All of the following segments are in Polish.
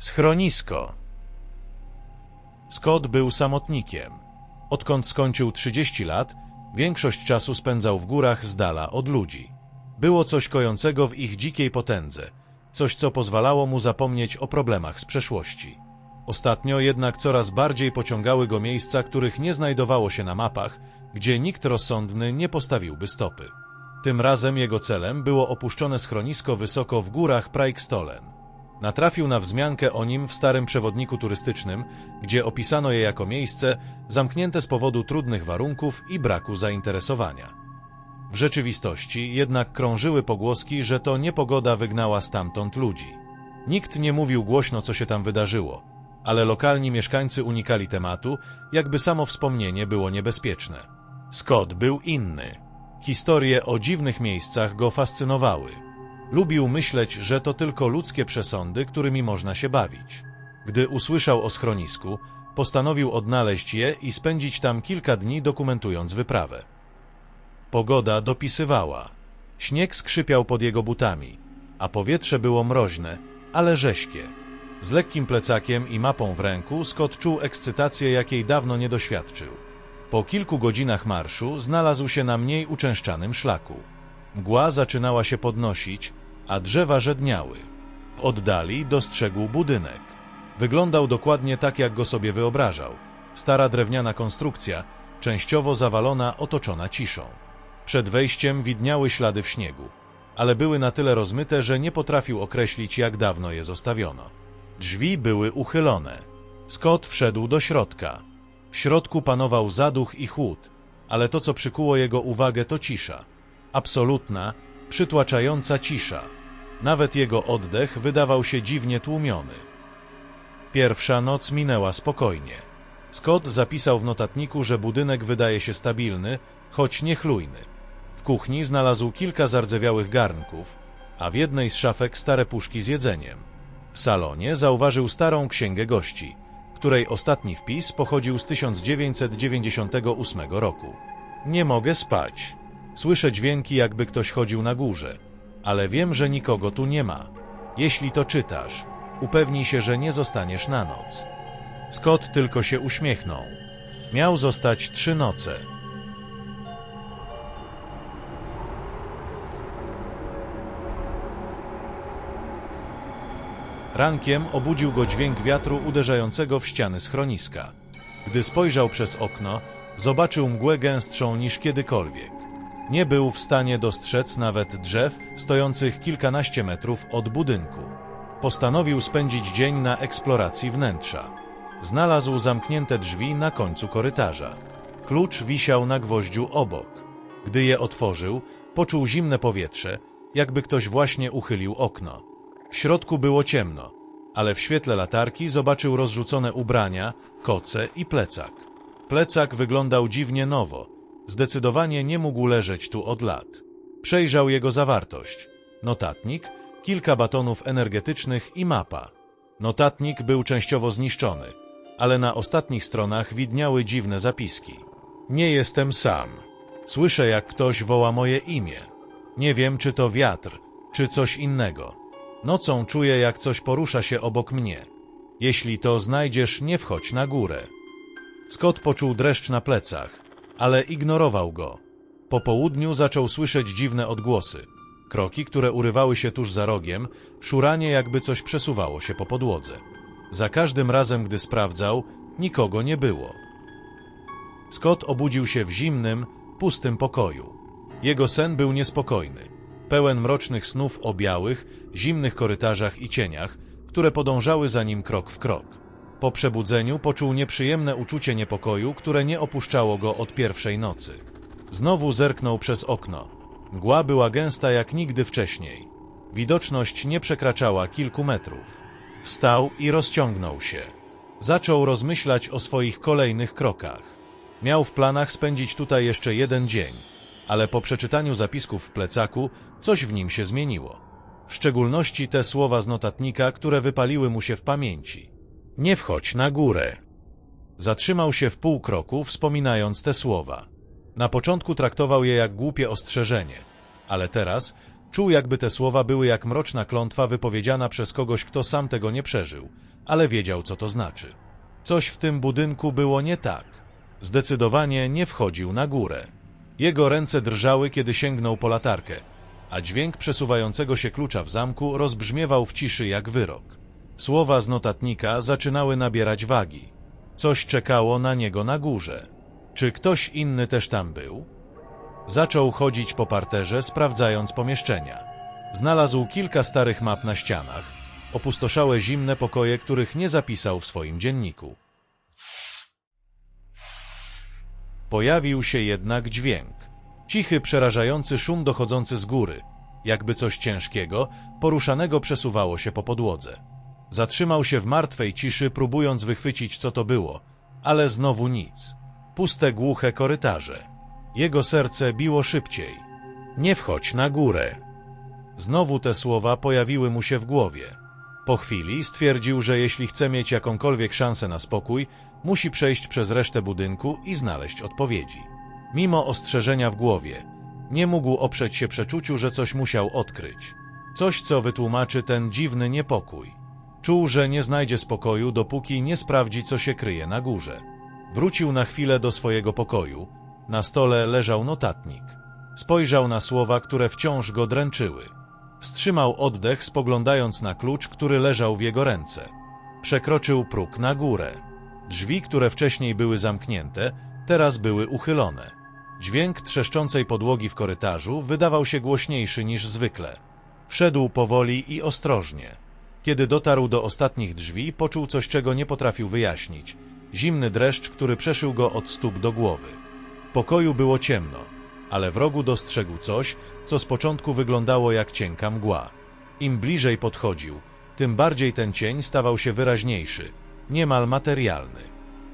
Schronisko. Scott był samotnikiem. Odkąd skończył 30 lat, większość czasu spędzał w górach z dala od ludzi. Było coś kojącego w ich dzikiej potędze, coś co pozwalało mu zapomnieć o problemach z przeszłości. Ostatnio jednak coraz bardziej pociągały go miejsca, których nie znajdowało się na mapach, gdzie nikt rozsądny nie postawiłby stopy. Tym razem jego celem było opuszczone schronisko wysoko w górach Praikstolen. Natrafił na wzmiankę o nim w starym przewodniku turystycznym, gdzie opisano je jako miejsce zamknięte z powodu trudnych warunków i braku zainteresowania. W rzeczywistości jednak krążyły pogłoski, że to niepogoda wygnała stamtąd ludzi. Nikt nie mówił głośno, co się tam wydarzyło, ale lokalni mieszkańcy unikali tematu, jakby samo wspomnienie było niebezpieczne. Scott był inny. Historie o dziwnych miejscach go fascynowały. Lubił myśleć, że to tylko ludzkie przesądy, którymi można się bawić. Gdy usłyszał o schronisku, postanowił odnaleźć je i spędzić tam kilka dni dokumentując wyprawę. Pogoda dopisywała. Śnieg skrzypiał pod jego butami, a powietrze było mroźne, ale rześkie. Z lekkim plecakiem i mapą w ręku Scott czuł ekscytację, jakiej dawno nie doświadczył. Po kilku godzinach marszu znalazł się na mniej uczęszczanym szlaku. Mgła zaczynała się podnosić, a drzewa żedniały. W oddali dostrzegł budynek. Wyglądał dokładnie tak, jak go sobie wyobrażał. Stara drewniana konstrukcja, częściowo zawalona, otoczona ciszą. Przed wejściem widniały ślady w śniegu, ale były na tyle rozmyte, że nie potrafił określić, jak dawno je zostawiono. Drzwi były uchylone. Scott wszedł do środka. W środku panował zaduch i chłód, ale to, co przykuło jego uwagę, to cisza. Absolutna, przytłaczająca cisza. Nawet jego oddech wydawał się dziwnie tłumiony. Pierwsza noc minęła spokojnie. Scott zapisał w notatniku, że budynek wydaje się stabilny, choć niechlujny. W kuchni znalazł kilka zardzewiałych garnków, a w jednej z szafek stare puszki z jedzeniem. W salonie zauważył starą księgę gości, której ostatni wpis pochodził z 1998 roku. Nie mogę spać. Słyszę dźwięki, jakby ktoś chodził na górze, ale wiem, że nikogo tu nie ma. Jeśli to czytasz, upewnij się, że nie zostaniesz na noc. Scott tylko się uśmiechnął. Miał zostać trzy noce. Rankiem obudził go dźwięk wiatru uderzającego w ściany schroniska. Gdy spojrzał przez okno, zobaczył mgłę gęstszą niż kiedykolwiek. Nie był w stanie dostrzec nawet drzew stojących kilkanaście metrów od budynku. Postanowił spędzić dzień na eksploracji wnętrza. Znalazł zamknięte drzwi na końcu korytarza. Klucz wisiał na gwoździu obok. Gdy je otworzył, poczuł zimne powietrze, jakby ktoś właśnie uchylił okno. W środku było ciemno, ale w świetle latarki zobaczył rozrzucone ubrania, koce i plecak. Plecak wyglądał dziwnie nowo. Zdecydowanie nie mógł leżeć tu od lat. Przejrzał jego zawartość. Notatnik, kilka batonów energetycznych i mapa. Notatnik był częściowo zniszczony, ale na ostatnich stronach widniały dziwne zapiski. Nie jestem sam. Słyszę, jak ktoś woła moje imię. Nie wiem, czy to wiatr, czy coś innego. Nocą czuję, jak coś porusza się obok mnie. Jeśli to znajdziesz, nie wchodź na górę. Scott poczuł dreszcz na plecach, ale ignorował go. Po południu zaczął słyszeć dziwne odgłosy. Kroki, które urywały się tuż za rogiem, szuranie jakby coś przesuwało się po podłodze. Za każdym razem, gdy sprawdzał, nikogo nie było. Scott obudził się w zimnym, pustym pokoju. Jego sen był niespokojny, pełen mrocznych snów o białych, zimnych korytarzach i cieniach, które podążały za nim krok w krok. Po przebudzeniu poczuł nieprzyjemne uczucie niepokoju, które nie opuszczało go od pierwszej nocy. Znowu zerknął przez okno. Mgła była gęsta jak nigdy wcześniej. Widoczność nie przekraczała kilku metrów. Wstał i rozciągnął się. Zaczął rozmyślać o swoich kolejnych krokach. Miał w planach spędzić tutaj jeszcze jeden dzień, ale po przeczytaniu zapisków w plecaku coś w nim się zmieniło. W szczególności te słowa z notatnika, które wypaliły mu się w pamięci. Nie wchodź na górę. Zatrzymał się w pół kroku, wspominając te słowa. Na początku traktował je jak głupie ostrzeżenie, ale teraz Czuł, jakby te słowa były jak mroczna klątwa wypowiedziana przez kogoś, kto sam tego nie przeżył, ale wiedział, co to znaczy. Coś w tym budynku było nie tak. Zdecydowanie nie wchodził na górę. Jego ręce drżały, kiedy sięgnął po latarkę, a dźwięk przesuwającego się klucza w zamku rozbrzmiewał w ciszy jak wyrok. Słowa z notatnika zaczynały nabierać wagi. Coś czekało na niego na górze. Czy ktoś inny też tam był? Zaczął chodzić po parterze, sprawdzając pomieszczenia. Znalazł kilka starych map na ścianach, opustoszałe zimne pokoje, których nie zapisał w swoim dzienniku. Pojawił się jednak dźwięk. Cichy, przerażający szum dochodzący z góry, jakby coś ciężkiego, poruszanego przesuwało się po podłodze. Zatrzymał się w martwej ciszy, próbując wychwycić, co to było, ale znowu nic. Puste, głuche korytarze. Jego serce biło szybciej. Nie wchodź na górę. Znowu te słowa pojawiły mu się w głowie. Po chwili stwierdził, że jeśli chce mieć jakąkolwiek szansę na spokój, musi przejść przez resztę budynku i znaleźć odpowiedzi. Mimo ostrzeżenia w głowie, nie mógł oprzeć się przeczuciu, że coś musiał odkryć. Coś, co wytłumaczy ten dziwny niepokój. Czuł, że nie znajdzie spokoju, dopóki nie sprawdzi, co się kryje na górze. Wrócił na chwilę do swojego pokoju. Na stole leżał notatnik. Spojrzał na słowa, które wciąż go dręczyły. Wstrzymał oddech, spoglądając na klucz, który leżał w jego ręce. Przekroczył próg na górę. Drzwi, które wcześniej były zamknięte, teraz były uchylone. Dźwięk trzeszczącej podłogi w korytarzu wydawał się głośniejszy niż zwykle. Wszedł powoli i ostrożnie. Kiedy dotarł do ostatnich drzwi, poczuł coś, czego nie potrafił wyjaśnić. Zimny dreszcz, który przeszył go od stóp do głowy. W pokoju było ciemno, ale w rogu dostrzegł coś, co z początku wyglądało jak cienka mgła. Im bliżej podchodził, tym bardziej ten cień stawał się wyraźniejszy, niemal materialny.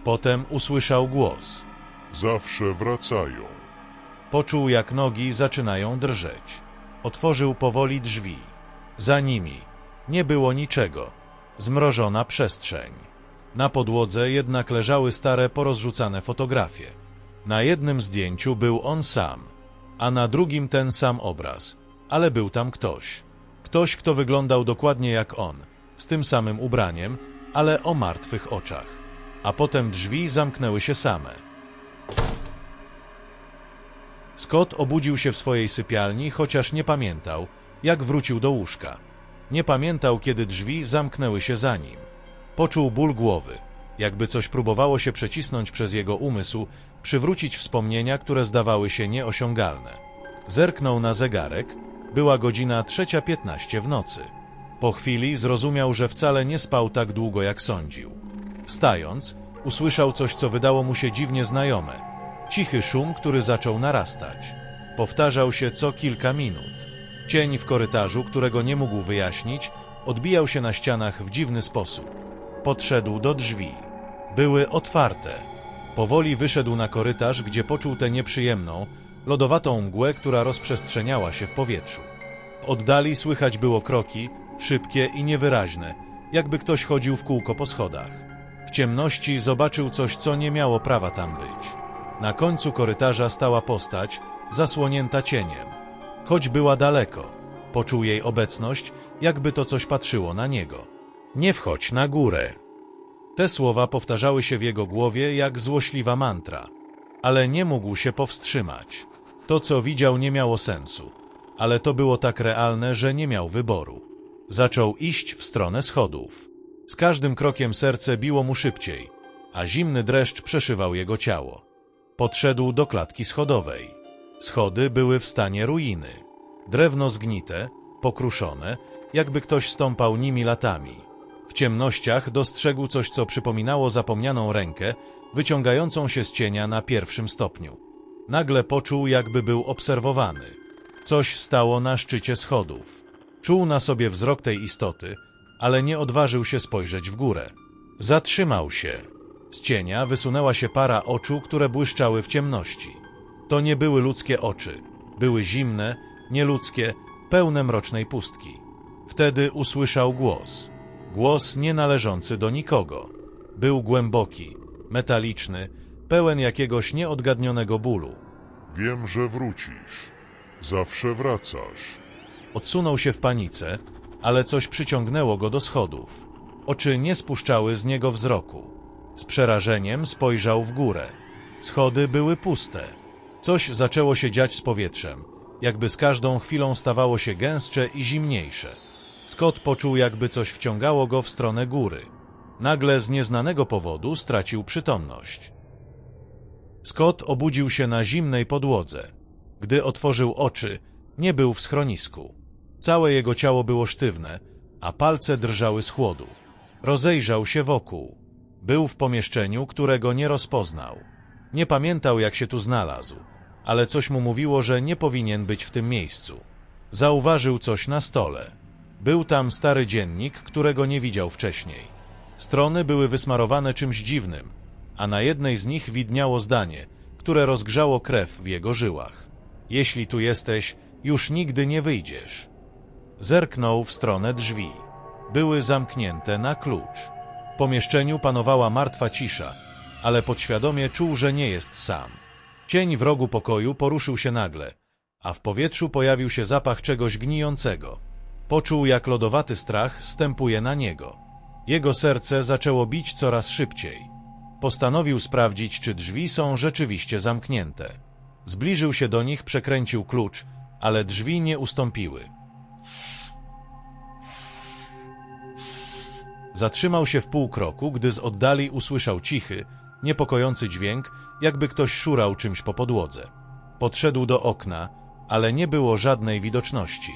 Potem usłyszał głos. Zawsze wracają. Poczuł, jak nogi zaczynają drżeć. Otworzył powoli drzwi. Za nimi nie było niczego. Zmrożona przestrzeń. Na podłodze jednak leżały stare, porozrzucane fotografie. Na jednym zdjęciu był on sam, a na drugim ten sam obraz, ale był tam ktoś. Ktoś, kto wyglądał dokładnie jak on, z tym samym ubraniem, ale o martwych oczach. A potem drzwi zamknęły się same. Scott obudził się w swojej sypialni, chociaż nie pamiętał, jak wrócił do łóżka. Nie pamiętał, kiedy drzwi zamknęły się za nim. Poczuł ból głowy, jakby coś próbowało się przecisnąć przez jego umysł, przywrócić wspomnienia, które zdawały się nieosiągalne. Zerknął na zegarek, była godzina 3.15 w nocy. Po chwili zrozumiał, że wcale nie spał tak długo, jak sądził. Wstając, usłyszał coś, co wydało mu się dziwnie znajome. Cichy szum, który zaczął narastać. Powtarzał się co kilka minut. Cień w korytarzu, którego nie mógł wyjaśnić, odbijał się na ścianach w dziwny sposób. Podszedł do drzwi. Były otwarte. Powoli wyszedł na korytarz, gdzie poczuł tę nieprzyjemną, lodowatą mgłę, która rozprzestrzeniała się w powietrzu. W oddali słychać było kroki, szybkie i niewyraźne, jakby ktoś chodził w kółko po schodach. W ciemności zobaczył coś, co nie miało prawa tam być. Na końcu korytarza stała postać, zasłonięta cieniem. Choć była daleko, poczuł jej obecność, jakby to coś patrzyło na niego. Nie wchodź na górę. Te słowa powtarzały się w jego głowie jak złośliwa mantra, ale nie mógł się powstrzymać. To, co widział, nie miało sensu, ale to było tak realne, że nie miał wyboru. Zaczął iść w stronę schodów. Z każdym krokiem serce biło mu szybciej, a zimny dreszcz przeszywał jego ciało. Podszedł do klatki schodowej. Schody były w stanie ruiny. Drewno zgnite, pokruszone, jakby ktoś stąpał nimi latami. W ciemnościach dostrzegł coś, co przypominało zapomnianą rękę, wyciągającą się z cienia na pierwszym stopniu. Nagle poczuł, jakby był obserwowany. Coś stało na szczycie schodów. Czuł na sobie wzrok tej istoty, ale nie odważył się spojrzeć w górę. Zatrzymał się. Z cienia wysunęła się para oczu, które błyszczały w ciemności. To nie były ludzkie oczy. Były zimne, nieludzkie, pełne mrocznej pustki. Wtedy usłyszał głos. Głos nie należący do nikogo. Był głęboki, metaliczny, pełen jakiegoś nieodgadnionego bólu. Wiem, że wrócisz. Zawsze wracasz. Odsunął się w panice, ale coś przyciągnęło go do schodów. Oczy nie spuszczały z niego wzroku. Z przerażeniem spojrzał w górę. Schody były puste. Coś zaczęło się dziać z powietrzem, jakby z każdą chwilą stawało się gęstsze i zimniejsze. Scott poczuł, jakby coś wciągało go w stronę góry. Nagle z nieznanego powodu stracił przytomność. Scott obudził się na zimnej podłodze. Gdy otworzył oczy, nie był w schronisku. Całe jego ciało było sztywne, a palce drżały z chłodu. Rozejrzał się wokół. Był w pomieszczeniu, którego nie rozpoznał. Nie pamiętał, jak się tu znalazł, ale coś mu mówiło, że nie powinien być w tym miejscu. Zauważył coś na stole. Był tam stary dziennik, którego nie widział wcześniej. Strony były wysmarowane czymś dziwnym, a na jednej z nich widniało zdanie, które rozgrzało krew w jego żyłach. Jeśli tu jesteś, już nigdy nie wyjdziesz. Zerknął w stronę drzwi. Były zamknięte na klucz. W pomieszczeniu panowała martwa cisza, ale podświadomie czuł, że nie jest sam. Cień w rogu pokoju poruszył się nagle, a w powietrzu pojawił się zapach czegoś gnijącego. Poczuł, jak lodowaty strach stępuje na niego. Jego serce zaczęło bić coraz szybciej. Postanowił sprawdzić, czy drzwi są rzeczywiście zamknięte. Zbliżył się do nich, przekręcił klucz, ale drzwi nie ustąpiły. Zatrzymał się w pół kroku, gdy z oddali usłyszał cichy, niepokojący dźwięk, jakby ktoś szurał czymś po podłodze. Podszedł do okna, ale nie było żadnej widoczności.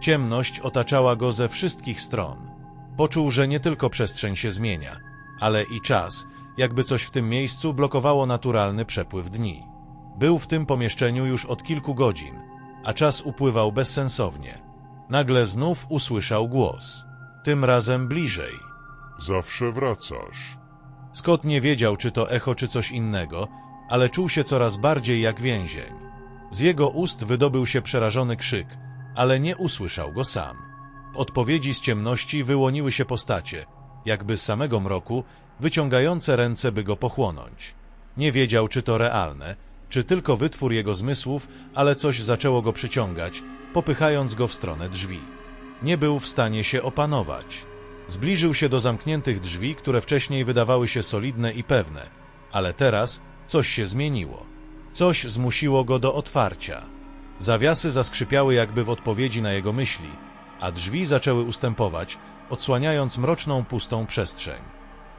Ciemność otaczała go ze wszystkich stron. Poczuł, że nie tylko przestrzeń się zmienia, ale i czas, jakby coś w tym miejscu blokowało naturalny przepływ dni. Był w tym pomieszczeniu już od kilku godzin, a czas upływał bezsensownie. Nagle znów usłyszał głos. Tym razem bliżej. Zawsze wracasz. Scott nie wiedział, czy to echo, czy coś innego, ale czuł się coraz bardziej jak więzień. Z jego ust wydobył się przerażony krzyk, ale nie usłyszał go sam. W odpowiedzi z ciemności wyłoniły się postacie, jakby z samego mroku, wyciągające ręce, by go pochłonąć. Nie wiedział, czy to realne, czy tylko wytwór jego zmysłów, ale coś zaczęło go przyciągać, popychając go w stronę drzwi. Nie był w stanie się opanować. Zbliżył się do zamkniętych drzwi, które wcześniej wydawały się solidne i pewne, ale teraz coś się zmieniło. Coś zmusiło go do otwarcia. Zawiasy zaskrzypiały jakby w odpowiedzi na jego myśli, a drzwi zaczęły ustępować, odsłaniając mroczną, pustą przestrzeń.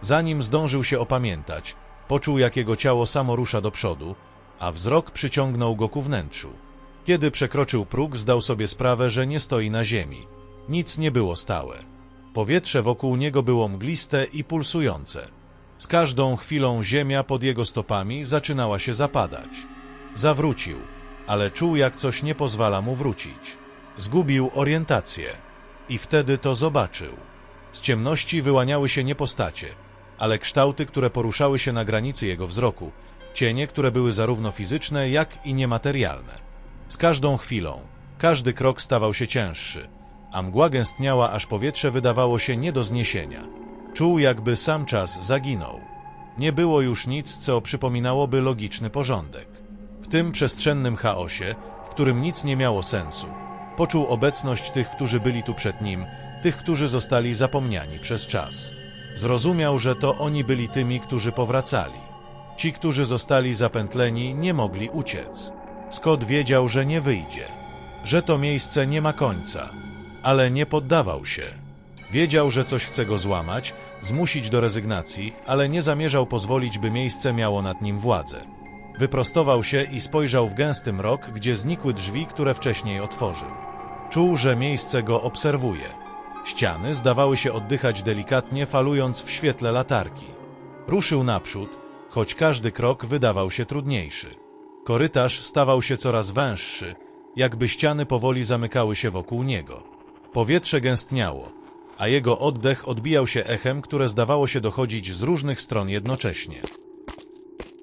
Zanim zdążył się opamiętać, poczuł, jak jego ciało samo rusza do przodu, a wzrok przyciągnął go ku wnętrzu. Kiedy przekroczył próg, zdał sobie sprawę, że nie stoi na ziemi. Nic nie było stałe. Powietrze wokół niego było mgliste i pulsujące. Z każdą chwilą ziemia pod jego stopami zaczynała się zapadać. Zawrócił, ale czuł, jak coś nie pozwala mu wrócić. Zgubił orientację i wtedy to zobaczył. Z ciemności wyłaniały się nie postacie, ale kształty, które poruszały się na granicy jego wzroku, cienie, które były zarówno fizyczne, jak i niematerialne. Z każdą chwilą, każdy krok stawał się cięższy, a mgła gęstniała, aż powietrze wydawało się nie do zniesienia. Czuł, jakby sam czas zaginął. Nie było już nic, co przypominałoby logiczny porządek. W tym przestrzennym chaosie, w którym nic nie miało sensu, poczuł obecność tych, którzy byli tu przed nim, tych, którzy zostali zapomniani przez czas. Zrozumiał, że to oni byli tymi, którzy powracali. Ci, którzy zostali zapętleni, nie mogli uciec. Scott wiedział, że nie wyjdzie, że to miejsce nie ma końca, ale nie poddawał się. Wiedział, że coś chce go złamać, zmusić do rezygnacji, ale nie zamierzał pozwolić, by miejsce miało nad nim władzę. Wyprostował się i spojrzał w gęsty mrok, gdzie znikły drzwi, które wcześniej otworzył. Czuł, że miejsce go obserwuje. Ściany zdawały się oddychać delikatnie, falując w świetle latarki. Ruszył naprzód, choć każdy krok wydawał się trudniejszy. Korytarz stawał się coraz węższy, jakby ściany powoli zamykały się wokół niego. Powietrze gęstniało, a jego oddech odbijał się echem, które zdawało się dochodzić z różnych stron jednocześnie.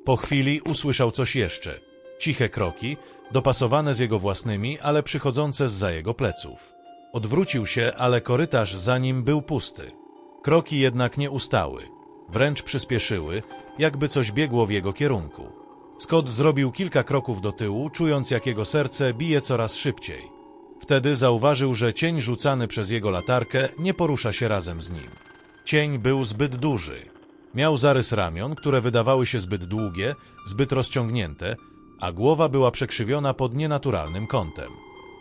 Po chwili usłyszał coś jeszcze. Ciche kroki, dopasowane z jego własnymi, ale przychodzące zza jego pleców. Odwrócił się, ale korytarz za nim był pusty. Kroki jednak nie ustały. Wręcz przyspieszyły, jakby coś biegło w jego kierunku. Scott zrobił kilka kroków do tyłu, czując jak jego serce bije coraz szybciej. Wtedy zauważył, że cień rzucany przez jego latarkę nie porusza się razem z nim. Cień był zbyt duży. Miał zarys ramion, które wydawały się zbyt długie, zbyt rozciągnięte, a głowa była przekrzywiona pod nienaturalnym kątem.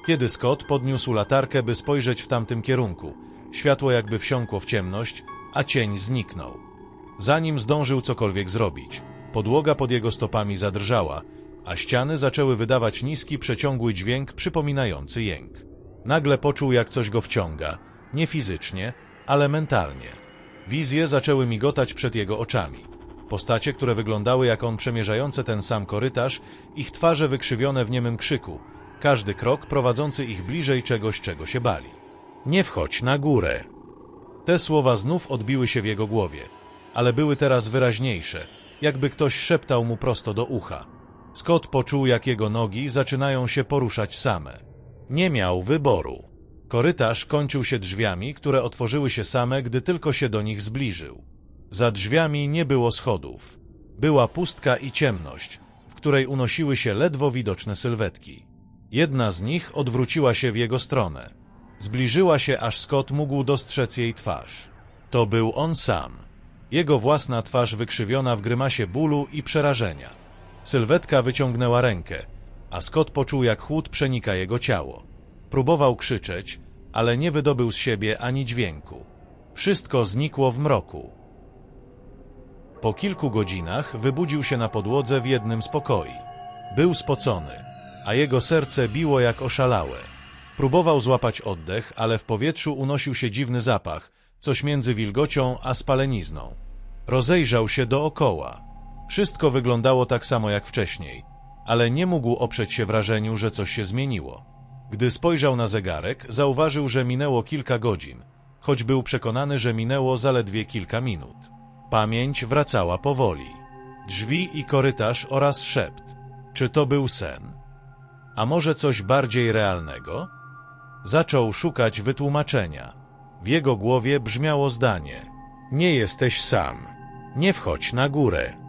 Kiedy Scott podniósł latarkę, by spojrzeć w tamtym kierunku, światło jakby wsiąkło w ciemność, a cień zniknął. Zanim zdążył cokolwiek zrobić, podłoga pod jego stopami zadrżała, a ściany zaczęły wydawać niski, przeciągły dźwięk przypominający jęk. Nagle poczuł, jak coś go wciąga, nie fizycznie, ale mentalnie. Wizje zaczęły migotać przed jego oczami. Postacie, które wyglądały jak on przemierzające ten sam korytarz, ich twarze wykrzywione w niemym krzyku, każdy krok prowadzący ich bliżej czegoś, czego się bali. Nie wchodź na górę. Te słowa znów odbiły się w jego głowie, ale były teraz wyraźniejsze, jakby ktoś szeptał mu prosto do ucha. Scott poczuł, jak jego nogi zaczynają się poruszać same. Nie miał wyboru. Korytarz kończył się drzwiami, które otworzyły się same, gdy tylko się do nich zbliżył. Za drzwiami nie było schodów. Była pustka i ciemność, w której unosiły się ledwo widoczne sylwetki. Jedna z nich odwróciła się w jego stronę. Zbliżyła się, aż Scott mógł dostrzec jej twarz. To był on sam. Jego własna twarz wykrzywiona w grymasie bólu i przerażenia. Sylwetka wyciągnęła rękę, a Scott poczuł, jak chłód przenika jego ciało. Próbował krzyczeć, ale nie wydobył z siebie ani dźwięku. Wszystko znikło w mroku. Po kilku godzinach wybudził się na podłodze w jednym z pokoi. Był spocony, a jego serce biło jak oszalałe. Próbował złapać oddech, ale w powietrzu unosił się dziwny zapach, coś między wilgocią a spalenizną. Rozejrzał się dookoła. Wszystko wyglądało tak samo jak wcześniej, ale nie mógł oprzeć się wrażeniu, że coś się zmieniło. Gdy spojrzał na zegarek, zauważył, że minęło kilka godzin, choć był przekonany, że minęło zaledwie kilka minut. Pamięć wracała powoli. Drzwi i korytarz oraz szept. Czy to był sen? A może coś bardziej realnego? Zaczął szukać wytłumaczenia. W jego głowie brzmiało zdanie: Nie jesteś sam. Nie wchodź na górę.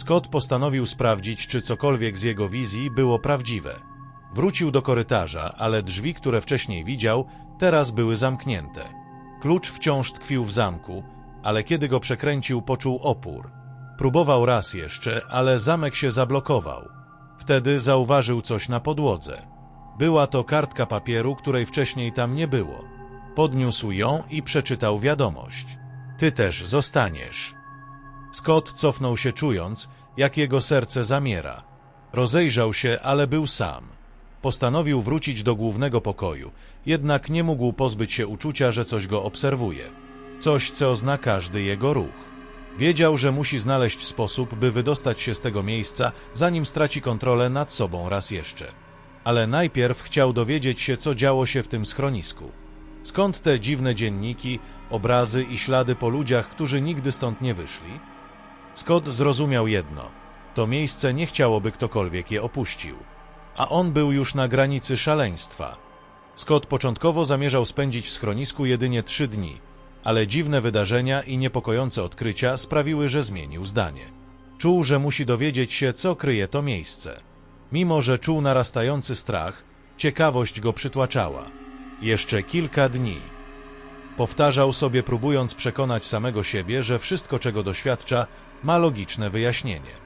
Scott postanowił sprawdzić, czy cokolwiek z jego wizji było prawdziwe. Wrócił do korytarza, ale drzwi, które wcześniej widział, teraz były zamknięte. Klucz wciąż tkwił w zamku, ale kiedy go przekręcił, poczuł opór. Próbował raz jeszcze, ale zamek się zablokował. Wtedy zauważył coś na podłodze. Była to kartka papieru, której wcześniej tam nie było. Podniósł ją i przeczytał wiadomość. Ty też zostaniesz. Scott cofnął się czując, jak jego serce zamiera. Rozejrzał się, ale był sam. Postanowił wrócić do głównego pokoju, jednak nie mógł pozbyć się uczucia, że coś go obserwuje. Coś, co zna każdy jego ruch. Wiedział, że musi znaleźć sposób, by wydostać się z tego miejsca, zanim straci kontrolę nad sobą raz jeszcze. Ale najpierw chciał dowiedzieć się, co działo się w tym schronisku. Skąd te dziwne dzienniki, obrazy i ślady po ludziach, którzy nigdy stąd nie wyszli? Scott zrozumiał jedno. To miejsce nie chciałoby ktokolwiek je opuścił. A on był już na granicy szaleństwa. Scott początkowo zamierzał spędzić w schronisku jedynie trzy dni, ale dziwne wydarzenia i niepokojące odkrycia sprawiły, że zmienił zdanie. Czuł, że musi dowiedzieć się, co kryje to miejsce. Mimo, że czuł narastający strach, ciekawość go przytłaczała. Jeszcze kilka dni. Powtarzał sobie, próbując przekonać samego siebie, że wszystko, czego doświadcza, ma logiczne wyjaśnienie.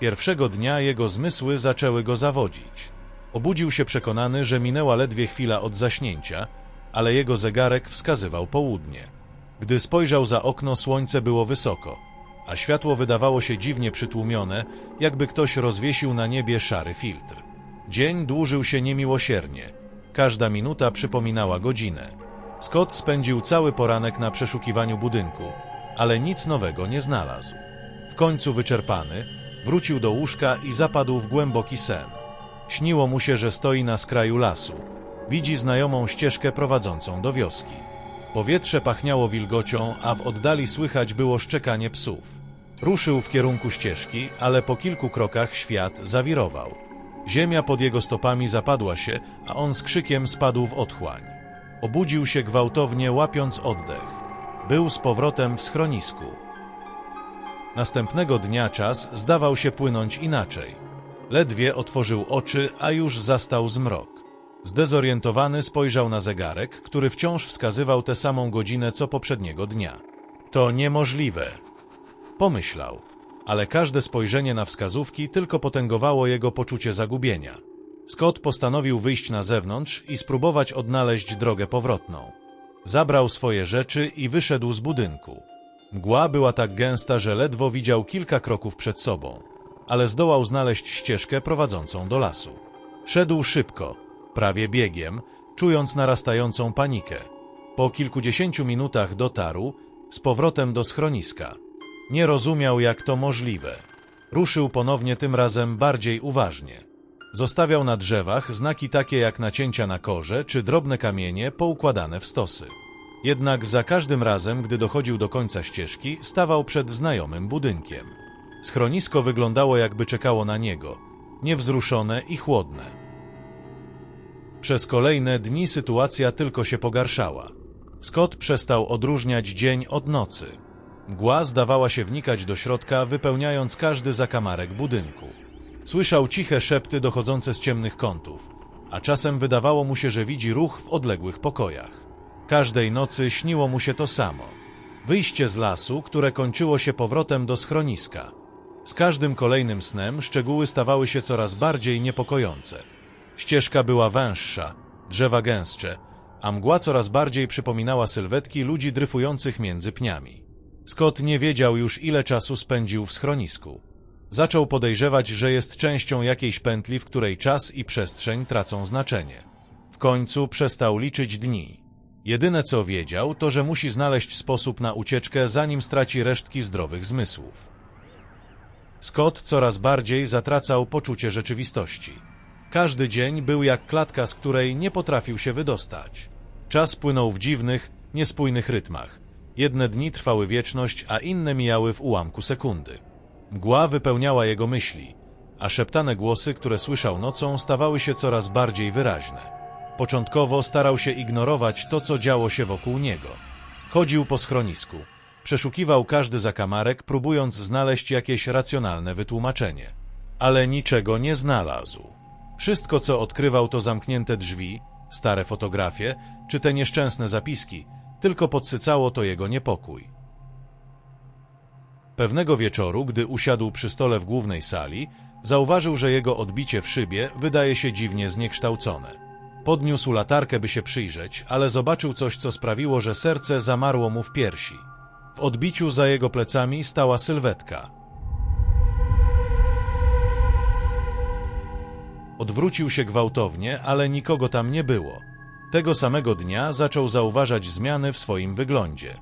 Pierwszego dnia jego zmysły zaczęły go zawodzić. Obudził się przekonany, że minęła ledwie chwila od zaśnięcia, ale jego zegarek wskazywał południe. Gdy spojrzał za okno, słońce było wysoko, a światło wydawało się dziwnie przytłumione, jakby ktoś rozwiesił na niebie szary filtr. Dzień dłużył się niemiłosiernie. Każda minuta przypominała godzinę. Scott spędził cały poranek na przeszukiwaniu budynku, ale nic nowego nie znalazł. W końcu wyczerpany, wrócił do łóżka i zapadł w głęboki sen. Śniło mu się, że stoi na skraju lasu. Widzi znajomą ścieżkę prowadzącą do wioski. Powietrze pachniało wilgocią, a w oddali słychać było szczekanie psów. Ruszył w kierunku ścieżki, ale po kilku krokach świat zawirował. Ziemia pod jego stopami zapadła się, a on z krzykiem spadł w otchłań. Obudził się gwałtownie, łapiąc oddech. Był z powrotem w schronisku. Następnego dnia czas zdawał się płynąć inaczej. Ledwie otworzył oczy, a już zastał zmrok. Zdezorientowany spojrzał na zegarek, który wciąż wskazywał tę samą godzinę co poprzedniego dnia. To niemożliwe. Pomyślał, ale każde spojrzenie na wskazówki tylko potęgowało jego poczucie zagubienia. Scott postanowił wyjść na zewnątrz i spróbować odnaleźć drogę powrotną. Zabrał swoje rzeczy i wyszedł z budynku. Mgła była tak gęsta, że ledwo widział kilka kroków przed sobą, ale zdołał znaleźć ścieżkę prowadzącą do lasu. Szedł szybko, prawie biegiem, czując narastającą panikę. Po kilkudziesięciu minutach dotarł z powrotem do schroniska. Nie rozumiał, jak to możliwe. Ruszył ponownie tym razem bardziej uważnie. Zostawiał na drzewach znaki takie jak nacięcia na korze czy drobne kamienie poukładane w stosy. Jednak za każdym razem, gdy dochodził do końca ścieżki, stawał przed znajomym budynkiem. Schronisko wyglądało jakby czekało na niego, niewzruszone i chłodne. Przez kolejne dni sytuacja tylko się pogarszała. Scott przestał odróżniać dzień od nocy. Mgła zdawała się wnikać do środka, wypełniając każdy zakamarek budynku. Słyszał ciche szepty dochodzące z ciemnych kątów, a czasem wydawało mu się, że widzi ruch w odległych pokojach. Każdej nocy śniło mu się to samo. Wyjście z lasu, które kończyło się powrotem do schroniska. Z każdym kolejnym snem szczegóły stawały się coraz bardziej niepokojące. Ścieżka była węższa, drzewa gęstsze, a mgła coraz bardziej przypominała sylwetki ludzi dryfujących między pniami. Scott nie wiedział już, ile czasu spędził w schronisku. Zaczął podejrzewać, że jest częścią jakiejś pętli, w której czas i przestrzeń tracą znaczenie. W końcu przestał liczyć dni. Jedyne co wiedział, to że musi znaleźć sposób na ucieczkę, zanim straci resztki zdrowych zmysłów. Scott coraz bardziej zatracał poczucie rzeczywistości. Każdy dzień był jak klatka, z której nie potrafił się wydostać. Czas płynął w dziwnych, niespójnych rytmach. Jedne dni trwały wieczność, a inne mijały w ułamku sekundy. Mgła wypełniała jego myśli, a szeptane głosy, które słyszał nocą, stawały się coraz bardziej wyraźne. Początkowo starał się ignorować to, co działo się wokół niego. Chodził po schronisku, przeszukiwał każdy zakamarek, próbując znaleźć jakieś racjonalne wytłumaczenie. Ale niczego nie znalazł. Wszystko, co odkrywał, to zamknięte drzwi, stare fotografie, czy te nieszczęsne zapiski, tylko podsycało to jego niepokój. Pewnego wieczoru, gdy usiadł przy stole w głównej sali, zauważył, że jego odbicie w szybie wydaje się dziwnie zniekształcone. Podniósł latarkę, by się przyjrzeć, ale zobaczył coś, co sprawiło, że serce zamarło mu w piersi. W odbiciu za jego plecami stała sylwetka. Odwrócił się gwałtownie, ale nikogo tam nie było. Tego samego dnia zaczął zauważać zmiany w swoim wyglądzie.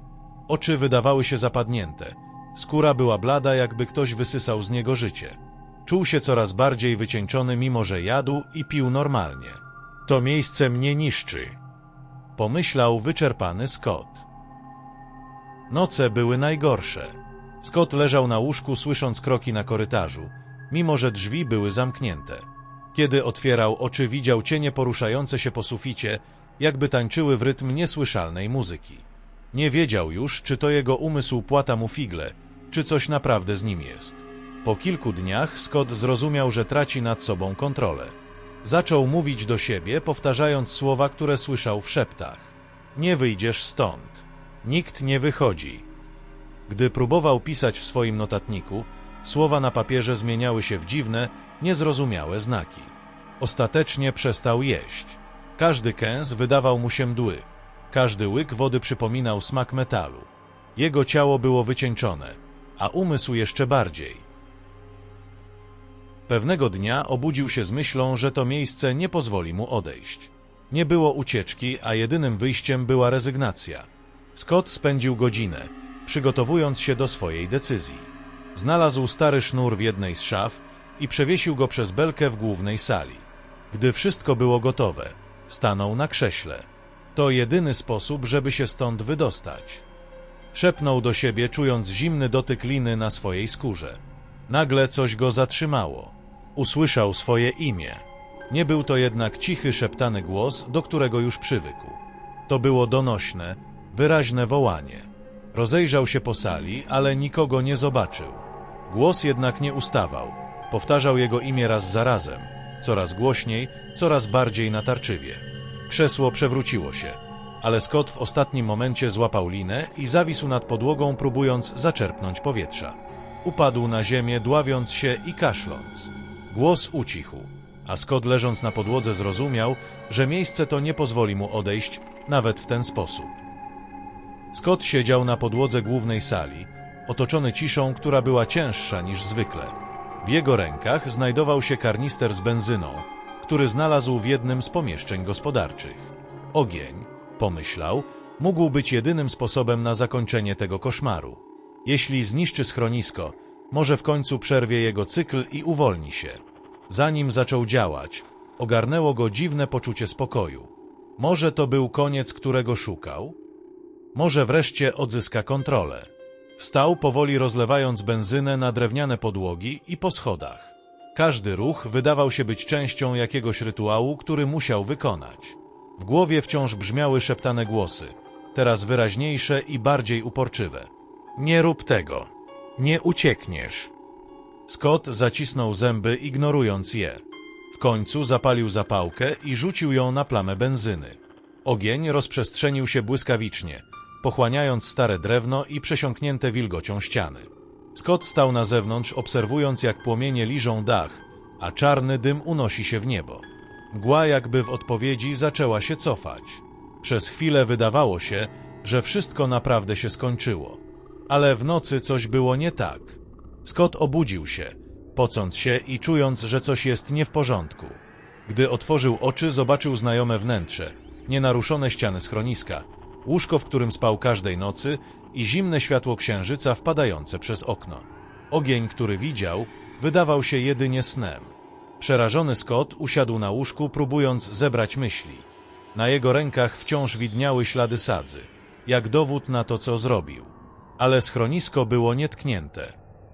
Oczy wydawały się zapadnięte. Skóra była blada, jakby ktoś wysysał z niego życie. Czuł się coraz bardziej wycieńczony, mimo że jadł i pił normalnie. To miejsce mnie niszczy, pomyślał wyczerpany Scott. Noce były najgorsze. Scott leżał na łóżku, słysząc kroki na korytarzu, mimo że drzwi były zamknięte. Kiedy otwierał oczy, widział cienie poruszające się po suficie, jakby tańczyły w rytm niesłyszalnej muzyki. Nie wiedział już, czy to jego umysł płata mu figle, czy coś naprawdę z nim jest. Po kilku dniach Scott zrozumiał, że traci nad sobą kontrolę. Zaczął mówić do siebie, powtarzając słowa, które słyszał w szeptach. Nie wyjdziesz stąd. Nikt nie wychodzi. Gdy próbował pisać w swoim notatniku, słowa na papierze zmieniały się w dziwne, niezrozumiałe znaki. Ostatecznie przestał jeść. Każdy kęs wydawał mu się mdły. Każdy łyk wody przypominał smak metalu. Jego ciało było wycieńczone, a umysł jeszcze bardziej. Pewnego dnia obudził się z myślą, że to miejsce nie pozwoli mu odejść. Nie było ucieczki, a jedynym wyjściem była rezygnacja. Scott spędził godzinę, przygotowując się do swojej decyzji. Znalazł stary sznur w jednej z szaf i przewiesił go przez belkę w głównej sali. Gdy wszystko było gotowe, stanął na krześle. To jedyny sposób, żeby się stąd wydostać. Szepnął do siebie, czując zimny dotyk liny na swojej skórze. Nagle coś go zatrzymało. Usłyszał swoje imię. Nie był to jednak cichy, szeptany głos, do którego już przywykł. To było donośne, wyraźne wołanie. Rozejrzał się po sali, ale nikogo nie zobaczył. Głos jednak nie ustawał. Powtarzał jego imię raz za razem, Coraz głośniej, coraz bardziej natarczywie. Krzesło przewróciło się, ale Scott w ostatnim momencie złapał linę i zawisł nad podłogą, próbując zaczerpnąć powietrza. Upadł na ziemię, dławiąc się i kaszląc. Głos ucichł, a Scott leżąc na podłodze zrozumiał, że miejsce to nie pozwoli mu odejść, nawet w ten sposób. Scott siedział na podłodze głównej sali, otoczony ciszą, która była cięższa niż zwykle. W jego rękach znajdował się karnister z benzyną, który znalazł w jednym z pomieszczeń gospodarczych. Ogień, pomyślał, mógł być jedynym sposobem na zakończenie tego koszmaru. Jeśli zniszczy schronisko, może w końcu przerwie jego cykl i uwolni się. Zanim zaczął działać, ogarnęło go dziwne poczucie spokoju. Może to był koniec, którego szukał? Może wreszcie odzyska kontrolę. Wstał powoli rozlewając benzynę na drewniane podłogi i po schodach. Każdy ruch wydawał się być częścią jakiegoś rytuału, który musiał wykonać. W głowie wciąż brzmiały szeptane głosy, teraz wyraźniejsze i bardziej uporczywe. Nie rób tego. Nie uciekniesz. Scott zacisnął zęby, ignorując je. W końcu zapalił zapałkę i rzucił ją na plamę benzyny. Ogień rozprzestrzenił się błyskawicznie, pochłaniając stare drewno i przesiąknięte wilgocią ściany. Scott stał na zewnątrz, obserwując jak płomienie liżą dach, a czarny dym unosi się w niebo. Mgła jakby w odpowiedzi zaczęła się cofać. Przez chwilę wydawało się, że wszystko naprawdę się skończyło. Ale w nocy coś było nie tak. Scott obudził się, pocąc się i czując, że coś jest nie w porządku. Gdy otworzył oczy, zobaczył znajome wnętrze, nienaruszone ściany schroniska, łóżko, w którym spał każdej nocy i zimne światło księżyca wpadające przez okno. Ogień, który widział, wydawał się jedynie snem. Przerażony Scott usiadł na łóżku, próbując zebrać myśli. Na jego rękach wciąż widniały ślady sadzy, jak dowód na to, co zrobił. Ale schronisko było nietknięte.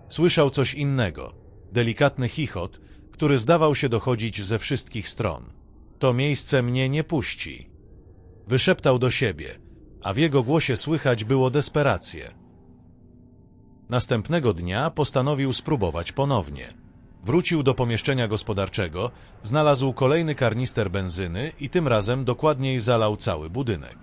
Słyszał coś innego, delikatny chichot, który zdawał się dochodzić ze wszystkich stron. To miejsce mnie nie puści. Wyszeptał do siebie, a w jego głosie słychać było desperację. Następnego dnia postanowił spróbować ponownie. Wrócił do pomieszczenia gospodarczego, znalazł kolejny karnister benzyny i tym razem dokładniej zalał cały budynek.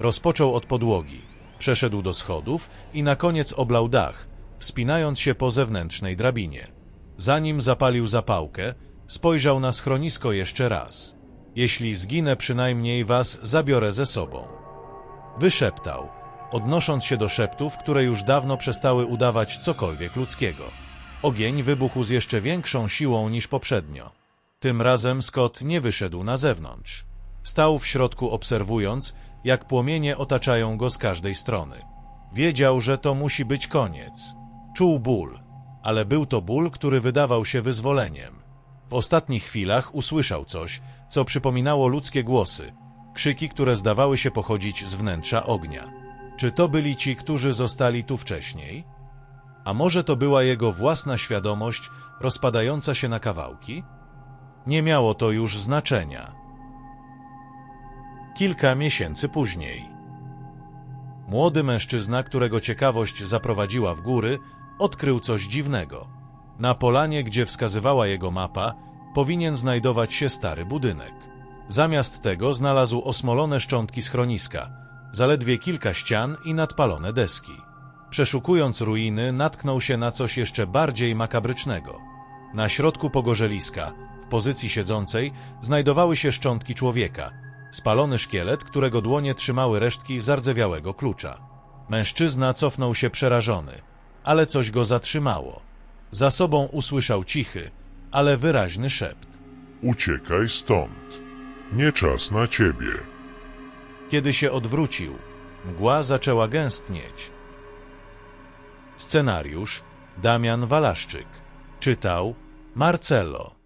Rozpoczął od podłogi, przeszedł do schodów i na koniec oblał dach, wspinając się po zewnętrznej drabinie. Zanim zapalił zapałkę, spojrzał na schronisko jeszcze raz. Jeśli zginę, przynajmniej was zabiorę ze sobą. Wyszeptał, odnosząc się do szeptów, które już dawno przestały udawać cokolwiek ludzkiego. Ogień wybuchł z jeszcze większą siłą niż poprzednio. Tym razem Scott nie wyszedł na zewnątrz. Stał w środku obserwując, jak płomienie otaczają go z każdej strony. Wiedział, że to musi być koniec. Czuł ból, ale był to ból, który wydawał się wyzwoleniem. W ostatnich chwilach usłyszał coś, co przypominało ludzkie głosy, krzyki, które zdawały się pochodzić z wnętrza ognia. Czy to byli ci, którzy zostali tu wcześniej? A może to była jego własna świadomość rozpadająca się na kawałki? Nie miało to już znaczenia. Kilka miesięcy później. Młody mężczyzna, którego ciekawość zaprowadziła w góry, odkrył coś dziwnego. Na polanie, gdzie wskazywała jego mapa, powinien znajdować się stary budynek. Zamiast tego znalazł osmolone szczątki schroniska, zaledwie kilka ścian i nadpalone deski. Przeszukując ruiny, natknął się na coś jeszcze bardziej makabrycznego. Na środku pogorzeliska, w pozycji siedzącej, znajdowały się szczątki człowieka, spalony szkielet, którego dłonie trzymały resztki zardzewiałego klucza. Mężczyzna cofnął się przerażony, ale coś go zatrzymało. Za sobą usłyszał cichy, ale wyraźny szept. Uciekaj stąd. Nie czas na ciebie. Kiedy się odwrócił, mgła zaczęła gęstnieć. Scenariusz Damian Walaszczyk. Czytał Marcelo.